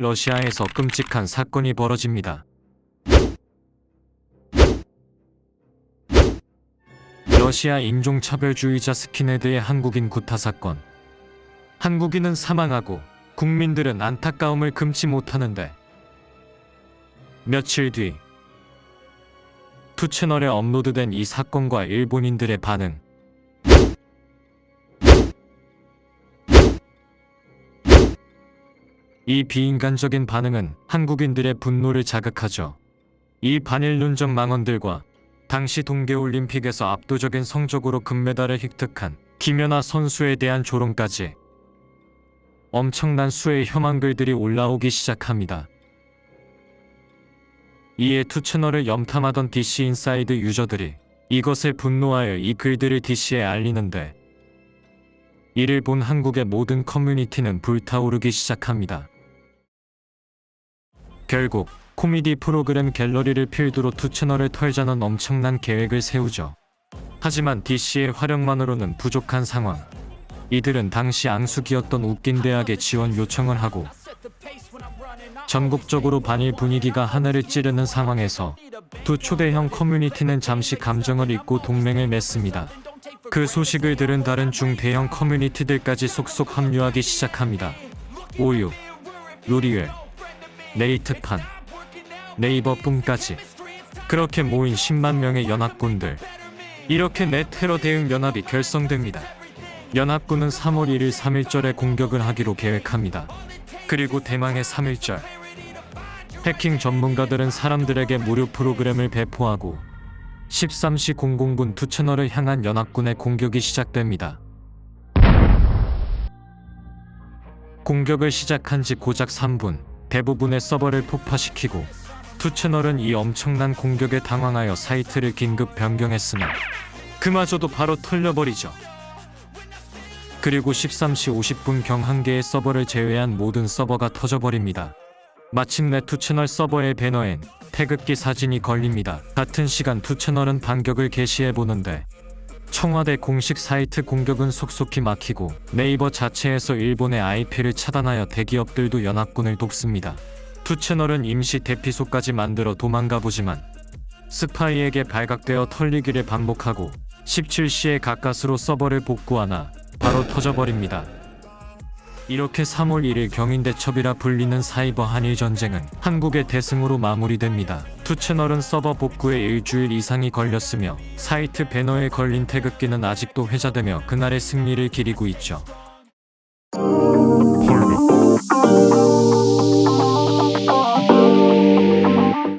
러시아에서 끔찍한 사건이 벌어집니다. 러시아 인종차별주의자 스킨헤드의 한국인 구타 사건. 한국인은 사망하고 국민들은 안타까움을 금치 못하는데 며칠 뒤 투 채널에 업로드된 이 사건과 일본인들의 반응. 이 비인간적인 반응은 한국인들의 분노를 자극하죠. 이 반일륜적 망언들과 당시 동계올림픽에서 압도적인 성적으로 금메달을 획득한 김연아 선수에 대한 조롱까지 엄청난 수의 혐한글들이 올라오기 시작합니다. 이에 투 채널을 염탐하던 DC 인사이드 유저들이 이것에 분노하여 이 글들을 DC에 알리는데 이를 본 한국의 모든 커뮤니티는 불타오르기 시작합니다. 결국 코미디 프로그램 갤러리를 필두로 투 채널을 털자는 엄청난 계획을 세우죠. 하지만 DC의 활용만으로는 부족한 상황. 이들은 당시 앙숙이었던 웃긴 대학에 지원 요청을 하고 전국적으로 반일 분위기가 하늘을 찌르는 상황에서 두 초대형 커뮤니티는 잠시 감정을 잊고 동맹을 맺습니다. 그 소식을 들은 다른 중대형 커뮤니티들까지 속속 합류하기 시작합니다. 오유, 루리웰, 네이트판, 네이버뿐까지 그렇게 모인 10만 명의 연합군들 이렇게 내 테러 대응 연합이 결성됩니다. 연합군은 3월 1일 3.1절에 공격을 하기로 계획합니다. 그리고 대망의 3.1절 해킹 전문가들은 사람들에게 무료 프로그램을 배포하고 13시 00분 두 채널을 향한 연합군의 공격이 시작됩니다. 공격을 시작한 지 고작 3분, 대부분의 서버를 폭파시키고 두 채널은 이 엄청난 공격에 당황하여 사이트를 긴급 변경했으나 그마저도 바로 털려버리죠. 그리고 13시 50분 경 한 개의 서버를 제외한 모든 서버가 터져버립니다. 마침내 투 채널 서버의 배너엔 태극기 사진이 걸립니다. 같은 시간 투 채널은 반격을 개시해 보는데 청와대 공식 사이트 공격은 속속히 막히고 네이버 자체에서 일본의 IP를 차단하여 대기업들도 연합군을 돕습니다. 투 채널은 임시 대피소까지 만들어 도망가 보지만 스파이에게 발각되어 털리기를 반복하고 17시에 가까스로 서버를 복구하나 바로 터져버립니다. 이렇게 3월 1일 경인대첩이라 불리는 사이버 한일 전쟁은 한국의 대승으로 마무리됩니다. 투 채널은 서버 복구에 일주일 이상이 걸렸으며 사이트 배너에 걸린 태극기는 아직도 회자되며 그날의 승리를 기리고 있죠. 헐